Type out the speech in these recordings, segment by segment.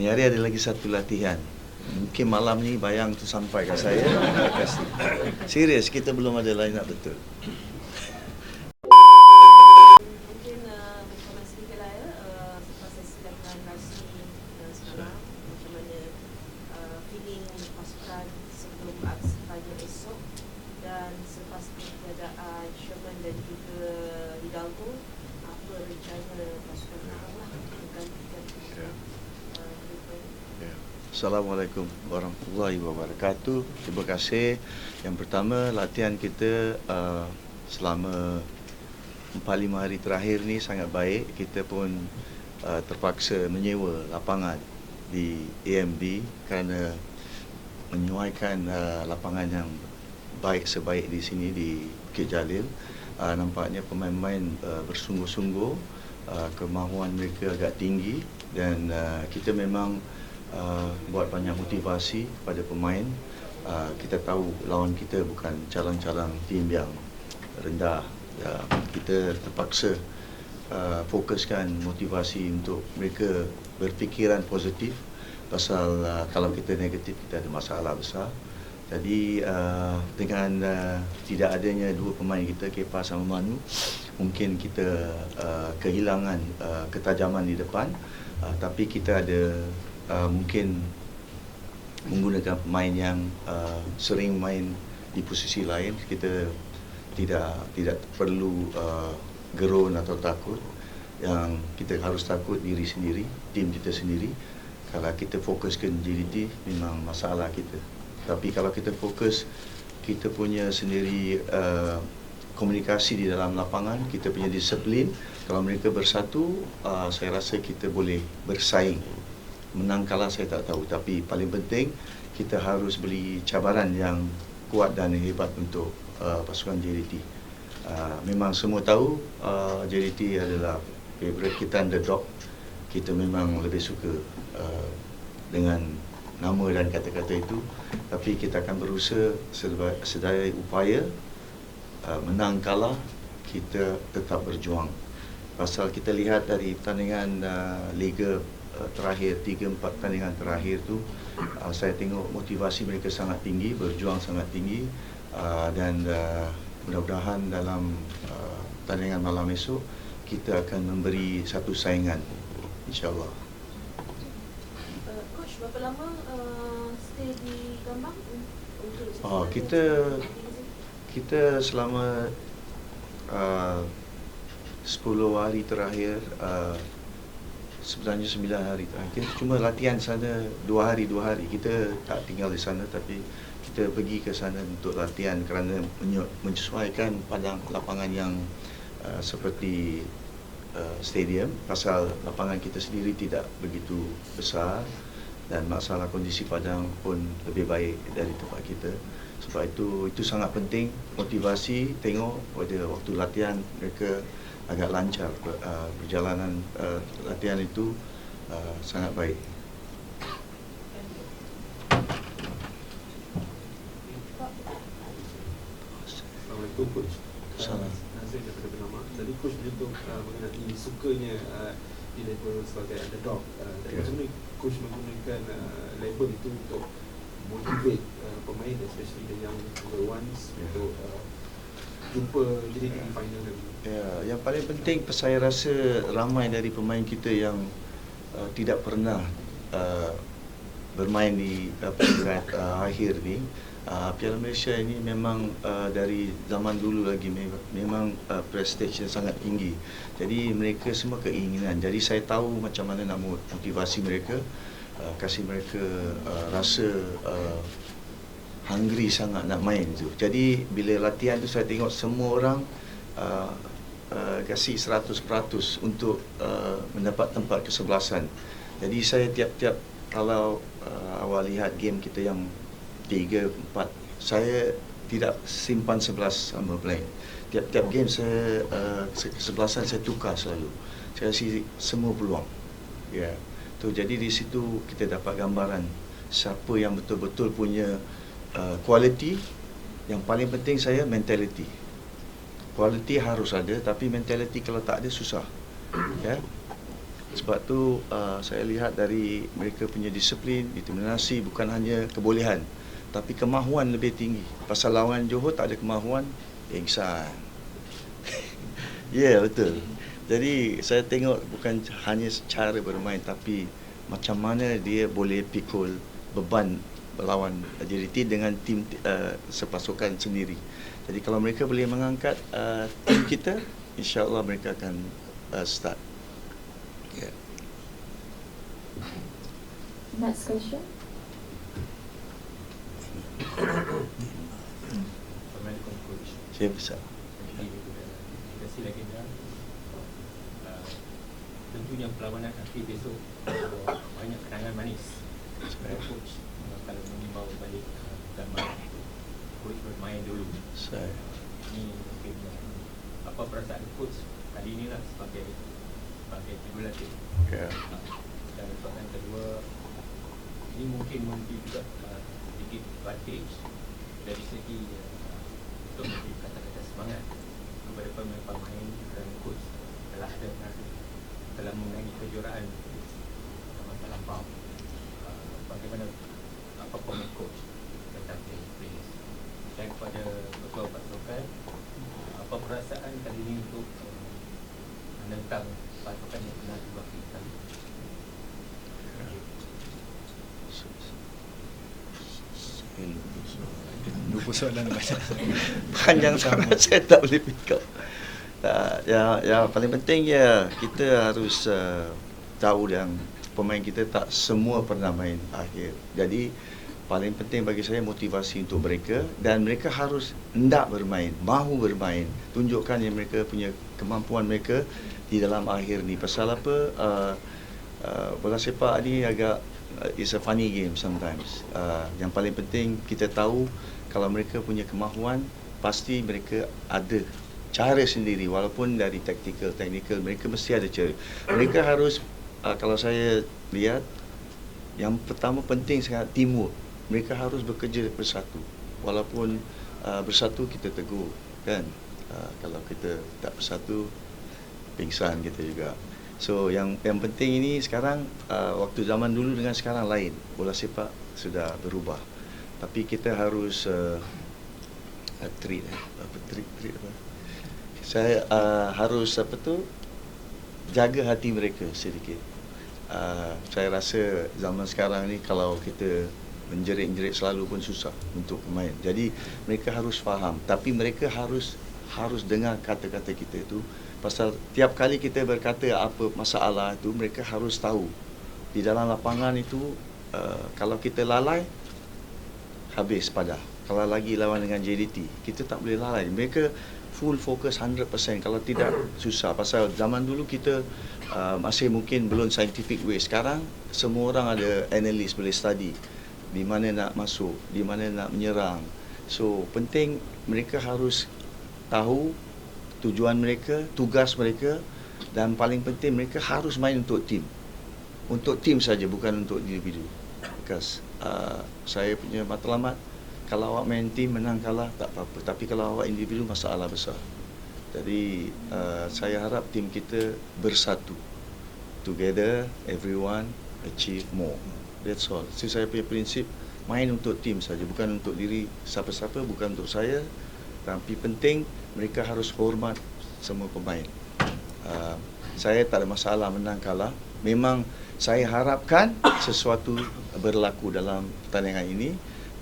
Ni hari ada lagi satu latihan. Mungkin malam ni bayang tu sampai ke saya. Serius, kita belum ada line up betul. Mungkin uh, informasi sedikit lah ya uh, Selepas sesi latihan rasi uh, sekarang Macam mana uh, feeling pasukan sebelum aksi pagi esok Dan selepas ketiadaan Sherman dan juga Hidalgo Apa rencana pasukan Mahal lah Menggantikan Ya. uh, mereka Ya. Assalamualaikum warahmatullahi wabarakatuh. Terima kasih. Yang pertama latihan kita uh, selama 4-5 hari terakhir ni sangat baik. Kita pun uh, terpaksa menyewa lapangan di AMB kerana menyuaikan uh, lapangan yang baik sebaik di sini di Bukit Jalil. Uh, nampaknya pemain-pemain uh, bersungguh-sungguh, uh, kemahuan mereka agak tinggi dan uh, kita memang uh, buat banyak motivasi kepada pemain. Uh, kita tahu lawan kita bukan calon-calon tim yang rendah. Uh, kita terpaksa uh, fokuskan motivasi untuk mereka berfikiran positif pasal uh, kalau kita negatif kita ada masalah besar. Jadi uh, dengan uh, tidak adanya dua pemain kita Kepa sama Manu mungkin kita uh, kehilangan uh, ketajaman di depan uh, tapi kita ada uh, mungkin menggunakan pemain yang uh, sering main di posisi lain kita tidak tidak perlu uh, gerun atau takut. Yang kita harus takut diri sendiri tim kita sendiri. Kalau kita fokuskan JDT memang masalah kita. Tapi kalau kita fokus kita punya sendiri uh, komunikasi di dalam lapangan kita punya disiplin kalau mereka bersatu uh, saya rasa kita boleh bersaing menang kalah saya tak tahu tapi paling penting kita harus beli cabaran yang kuat dan hebat untuk uh, pasukan JDT. Uh, memang semua tahu uh, JDT adalah favorite kita underdog. Kita memang lebih suka uh, dengan nama dan kata-kata itu tapi kita akan berusaha sedaya, upaya uh, menang kalah kita tetap berjuang. Pasal kita lihat dari pertandingan uh, Liga terakhir 3 4 pertandingan terakhir tu uh, saya tengok motivasi mereka sangat tinggi, berjuang sangat tinggi uh, dan uh, mudah-mudahan dalam uh, pertandingan malam esok kita akan memberi satu saingan insyaallah. uh, Coach berapa lama uh, stay di Gambang un- untuk Oh, kita-? Kita selama uh, 10 hari terakhir uh, sebenarnya 9 hari terakhir cuma latihan sana 2 hari 2 hari. Kita tak tinggal di sana tapi kita pergi ke sana untuk latihan kerana menye- menyesuaikan padang lapangan yang uh, seperti uh, stadium. Pasal lapangan kita sendiri tidak begitu besar dan masalah kondisi padang pun lebih baik dari tempat kita. Sebab itu itu sangat penting motivasi tengok pada waktu latihan mereka agak lancar uh, perjalanan uh, latihan itu uh, sangat baik Assalamualaikum Coach Salam. uh, Nazrin daripada Tadi Coach menyentuh uh, mengenai sukanya uh, di label sebagai underdog uh, Dan Ya. macam Coach menggunakan uh, label itu untuk motivate uh, pemain especially the young the ones Ya. untuk uh, jumpa jadi di final nanti Ya, yang paling penting saya rasa ramai dari pemain kita yang uh, tidak pernah uh, bermain di uh, peringkat uh, akhir ni. Uh, Piala Malaysia ini memang uh, dari zaman dulu lagi me- memang uh, prestige sangat tinggi. Jadi mereka semua keinginan. Jadi saya tahu macam mana nak motivasi mereka, uh, kasih mereka uh, rasa uh, hungry sangat nak main tu. Jadi bila latihan tu saya tengok semua orang uh, uh, kasih 100% untuk uh, mendapat tempat kesebelasan. Jadi saya tiap-tiap kalau uh, awal lihat game kita yang 3 4 saya tidak simpan 11 sama pemain. Tiap-tiap game saya uh, kesebelasan saya tukar selalu. Saya kasih semua peluang. Ya. Tu jadi di situ kita dapat gambaran siapa yang betul-betul punya uh, quality yang paling penting saya mentality. Quality harus ada tapi mentality kalau tak ada susah. Ya. Sebab tu uh, saya lihat dari mereka punya disiplin, determinasi bukan hanya kebolehan tapi kemahuan lebih tinggi. Pasal lawan Johor tak ada kemahuan, pingsan. ya yeah, betul. Jadi saya tengok bukan hanya cara bermain tapi macam mana dia boleh pikul beban lawan JDT dengan tim uh, sepasukan sendiri. Jadi kalau mereka boleh mengangkat uh, tim kita, insya-Allah mereka akan uh, start. Yeah. Next question. Saya. Jadi terima kasih lagi dah. Tentunya perlawanan akhir besok banyak kenangan manis kalau mengimbau balik uh, zaman coach bermain dulu. Saya Ini mungkin uh, apa perasaan coach kali inilah sebagai sebagai regulatif. ya. Uh, dan soalan kedua ini mungkin memberi juga uh, sedikit advantage dari segi uh, untuk memberi kata-kata semangat kepada pemain-pemain dan coach telah ada telah mengenai kejuaraan uh, masa lampau uh, bagaimana apa komen coach tentang players dan kepada ketua pasukan apa perasaan kali ini untuk uh, menentang pasukan yang pernah diwakilkan Lupa soalan banyak. Panjang sangat saya tak boleh pick up. Tak, ya, ya paling penting ya kita harus uh, tahu yang pemain kita tak semua pernah main akhir. Jadi paling penting bagi saya motivasi untuk mereka dan mereka harus hendak bermain, mahu bermain, tunjukkan yang mereka punya kemampuan mereka di dalam akhir ni. Pasal apa? Uh, uh, bola sepak ni agak uh, it's a funny game sometimes. Uh, yang paling penting kita tahu kalau mereka punya kemahuan pasti mereka ada cara sendiri walaupun dari tactical technical mereka mesti ada cara. Mereka harus uh, kalau saya lihat yang pertama penting sangat teamwork. Mereka harus bekerja bersatu. Walaupun uh, bersatu kita tegur kan. Uh, kalau kita tak bersatu pingsan kita juga. So yang yang penting ini sekarang uh, waktu zaman dulu dengan sekarang lain. Bola sepak sudah berubah. Tapi kita harus uh, uh, treat eh. apa treat treat apa. Saya uh, harus apa tu jaga hati mereka sedikit. Uh, saya rasa zaman sekarang ni kalau kita menjerit-jerit selalu pun susah untuk pemain. Jadi mereka harus faham. Tapi mereka harus harus dengar kata-kata kita itu pasal tiap kali kita berkata apa masalah itu mereka harus tahu. Di dalam lapangan itu uh, kalau kita lalai habis pada kalau lagi lawan dengan JDT kita tak boleh lalai. Mereka full focus 100% kalau tidak susah. Pasal zaman dulu kita uh, masih mungkin belum scientific way. Sekarang semua orang ada analis boleh study di mana nak masuk di mana nak menyerang. So penting mereka harus tahu tujuan mereka tugas mereka dan paling penting mereka harus main untuk tim untuk tim saja bukan untuk individu. Because uh, saya punya matlamat kalau awak main tim menang kalah tak apa-apa. Tapi kalau awak individu masalah besar jadi uh, saya harap tim kita bersatu. Together everyone achieve more. That's all. So saya punya prinsip. Main untuk tim saja bukan untuk diri siapa-siapa bukan untuk saya. Tapi penting mereka harus hormat semua pemain. Uh, saya tak ada masalah menang kalah. Memang saya harapkan sesuatu berlaku dalam pertandingan ini.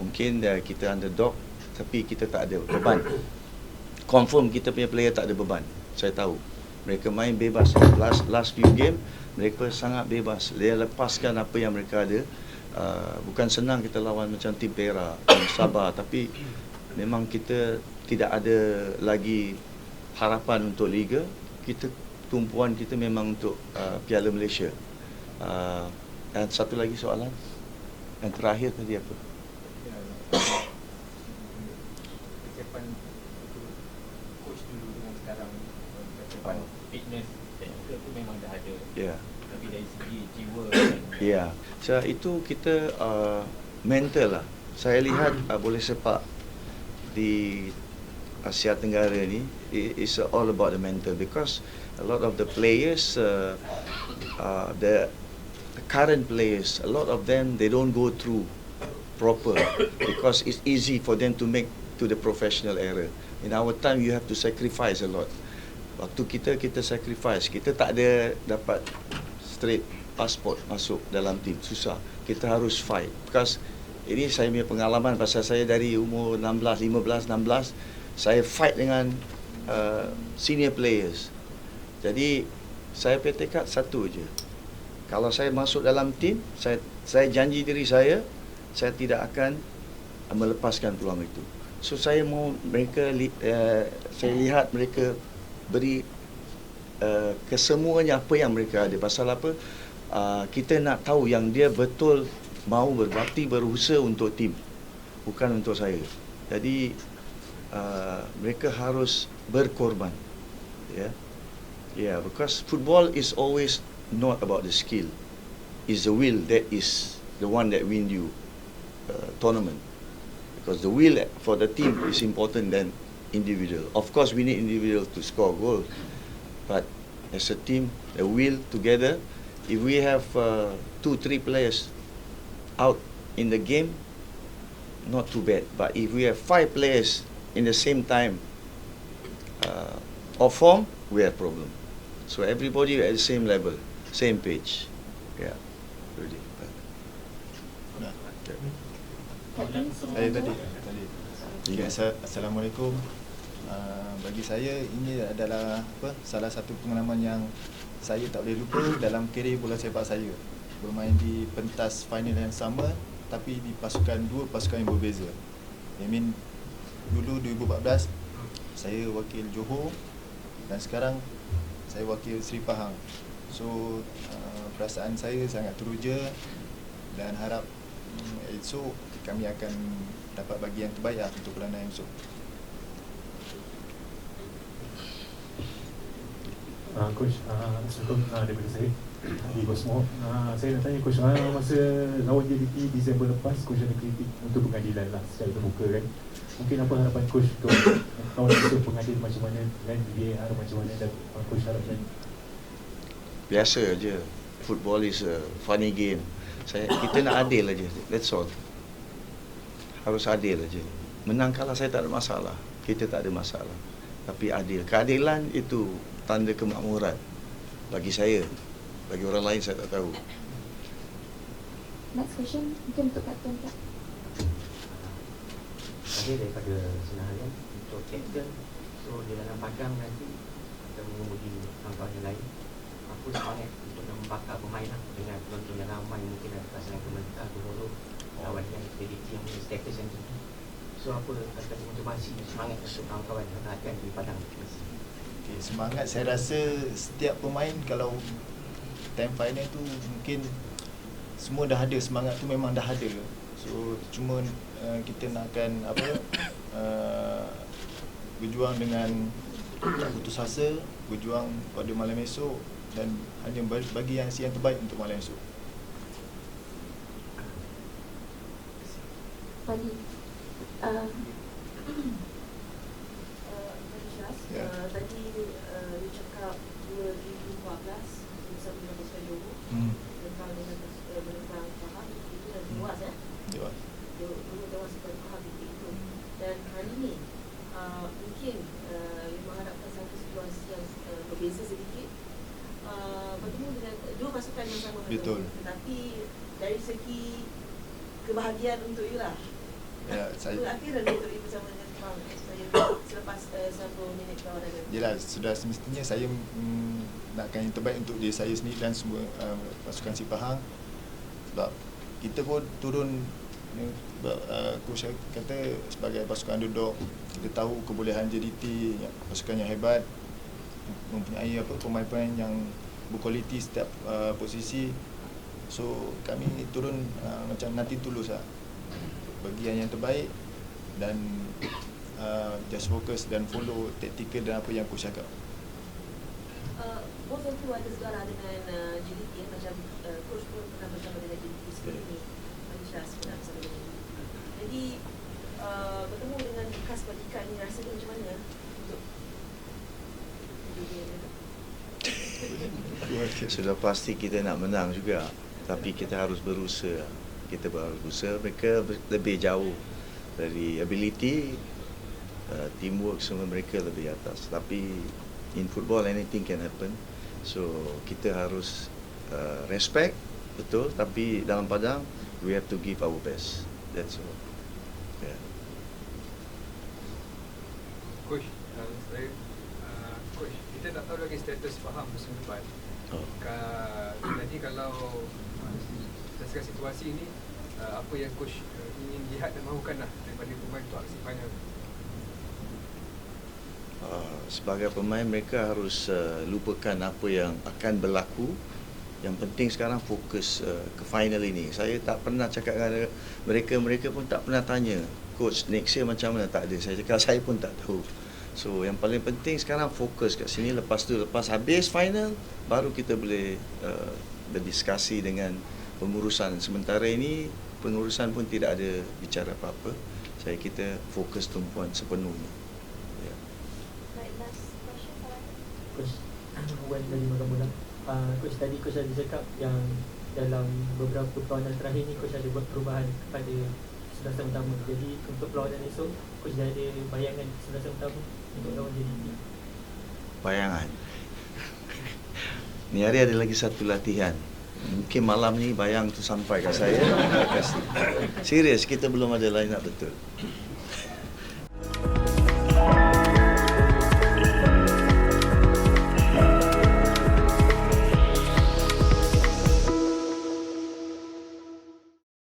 Mungkin uh, kita underdog tapi kita tak ada beban confirm kita punya player tak ada beban. Saya tahu. Mereka main bebas. Last last few game mereka sangat bebas. Dia lepaskan apa yang mereka ada. Uh, bukan senang kita lawan macam tim Perak Sabah. Tapi memang kita tidak ada lagi harapan untuk liga. Kita tumpuan kita memang untuk uh, Piala Malaysia. Uh, dan satu lagi soalan. Yang terakhir tadi apa kesiapan untuk coach dulu dengan sekarang kesiapan Oh. fitness technical tu memang dah ada ya yeah. tapi dari segi jiwa dan Ya, so itu kita uh, mental lah. Saya lihat uh, boleh sepak di Asia Tenggara ni it's all about the mental because a lot of the players, uh, uh, the, the current players, a lot of them they don't go through proper because it's easy for them to make to the professional era. In our time, you have to sacrifice a lot. Waktu kita kita sacrifice, kita tak ada dapat straight passport masuk dalam tim susah. Kita harus fight because ini saya punya pengalaman pasal saya dari umur 16, 15, 16 saya fight dengan uh, senior players. Jadi saya tekad satu je. Kalau saya masuk dalam tim, saya saya janji diri saya saya tidak akan melepaskan peluang itu. So saya mau mereka uh, saya lihat mereka beri uh, kesemuanya apa yang mereka ada. Pasal apa? Uh, kita nak tahu yang dia betul mau berbakti berusaha untuk tim bukan untuk saya. Jadi uh, mereka harus berkorban. Ya. Yeah. Yeah, because football is always not about the skill. It's the will that is the one that win you uh, tournament. Because the will for the team is important than individual. Of course, we need individual to score goals, but as a team, the will together. If we have uh, two, three players out in the game, not too bad. But if we have five players in the same time uh, of form, we have problem. So everybody at the same level, same page. Yeah, really. Nah, Captain, Saya tadi tadi. Assa- Assalamualaikum. Uh, bagi saya ini adalah apa salah satu pengalaman yang saya tak boleh lupa dalam kerjaya bola sepak saya. Bermain di pentas final yang sama tapi di pasukan dua pasukan yang berbeza. I mean dulu 2014 saya wakil Johor dan sekarang saya wakil Seri Pahang. So uh, perasaan saya sangat teruja dan harap um, esok kami akan dapat bagi yang terbaik lah untuk peranan yang esok. Uh, Coach, uh, Assalamualaikum uh, daripada saya di Cosmo. Uh, saya nak tanya Coach, uh, masa lawan JDT Disember lepas, Coach ada kritik untuk pengadilan lah secara terbuka kan. Mungkin apa harapan Coach untuk tahun esok pengadil macam mana dan VAR macam mana dan Coach harapkan Biasa aja. Football is a funny game. Saya kita nak adil aja. That's all. Harus adil aja. Menang kalah saya tak ada masalah. Kita tak ada masalah. Tapi adil. Keadilan itu tanda kemakmuran bagi saya. Bagi orang lain saya tak tahu. next question mungkin untuk Captain Kak. Tadi daripada senahan untuk captain So di dalam padang nanti Kita mengemudi kawan-kawan yang lain Apa semangat untuk membakar pemain lah Dengan penonton yang ramai mungkin ada pasangan kementar Guru yang aktiviti yang status yang tinggi So apa kata motivasi semangat untuk kawan-kawan yang akan di padang Okay, semangat saya rasa setiap pemain kalau time final tu mungkin semua dah ada semangat tu memang dah ada. So cuma uh, kita nakkan apa uh, berjuang dengan tak putus asa, berjuang pada malam esok dan hanya ba- bagi yang yang terbaik untuk malam esok. Fali. Uh, Uh, Tadi Syaz, Ya. uh, tadi uh, dia cakap 2014 bersama dengan pasukan Johor Hmm. tentang dengan uh, tentang Faham itu dah luas eh. Ya. Dulu dulu dewan sekolah Faham itu itu. Dan hari ini uh, mungkin uh, dia mengharapkan satu situasi yang uh, berbeza sedikit uh, bertemu dengan dua pasukan yang sama Betul. tetapi dari segi kebahagiaan untuk you lah saya akhirnya untuk you bersama dengan saya selepas uh, satu minit kawanan Yelah, sudah semestinya saya mm, nakkan yang terbaik untuk diri saya sendiri dan semua uh, pasukan si Pahang sebab kita pun turun ni, sebab uh, coach kata sebagai pasukan underdog kita tahu kebolehan JDT pasukan yang hebat mempunyai apa pemain-pemain yang berkualiti setiap uh, posisi. So kami turun uh, macam nanti tulus lah bagi yang yang terbaik dan uh, just fokus dan follow taktikal dan apa yang coach cakap. Uh, both of you ada sejarah dengan uh, JDT eh? macam uh, coach pun pernah bersama dengan JDT sebelum ni Malaysia pernah bersama dengan JDT jadi uh, bertemu dengan bekas padikan ni rasanya macam mana untuk dia? Sudah pasti kita nak menang juga. Tapi kita harus berusaha. Kita berusaha. Mereka lebih jauh dari ability, uh, teamwork semua mereka lebih atas. Tapi in football anything can happen. So kita harus uh, respect betul. Tapi dalam padang we have to give our best. That's all. Yeah. Coach, uh, saya uh, coach, kita tak tahu lagi status Faham musim depan. Oh. Ka, jadi kalau uh, berdasarkan situasi ini, uh, apa yang coach uh, ingin lihat dan mahukan lah daripada pemain untuk aksi final. Uh, sebagai pemain mereka harus uh, lupakan apa yang akan berlaku. Yang penting sekarang fokus uh, ke final ini. Saya tak pernah cakap dengan mereka, mereka pun tak pernah tanya coach next year macam mana tak ada. Saya cakap saya pun tak tahu. So yang paling penting sekarang fokus kat sini lepas tu lepas habis final baru kita boleh uh, berdiskusi dengan pengurusan. Sementara ini pengurusan pun tidak ada bicara apa-apa. Saya kita fokus tumpuan sepenuhnya. Ya. Right, last question. Coach Wan dari Makamulang uh, Coach tadi Coach ada cakap yang dalam beberapa perlawanan terakhir ni Coach ada buat perubahan kepada sebelas utama Jadi untuk perlawanan esok Coach dah ada bayangan sebelas utama untuk lawan JDT bayangan. Ni hari ada lagi satu latihan. Mungkin malam ni bayang tu sampai kat saya. Serius kita belum ada line up betul.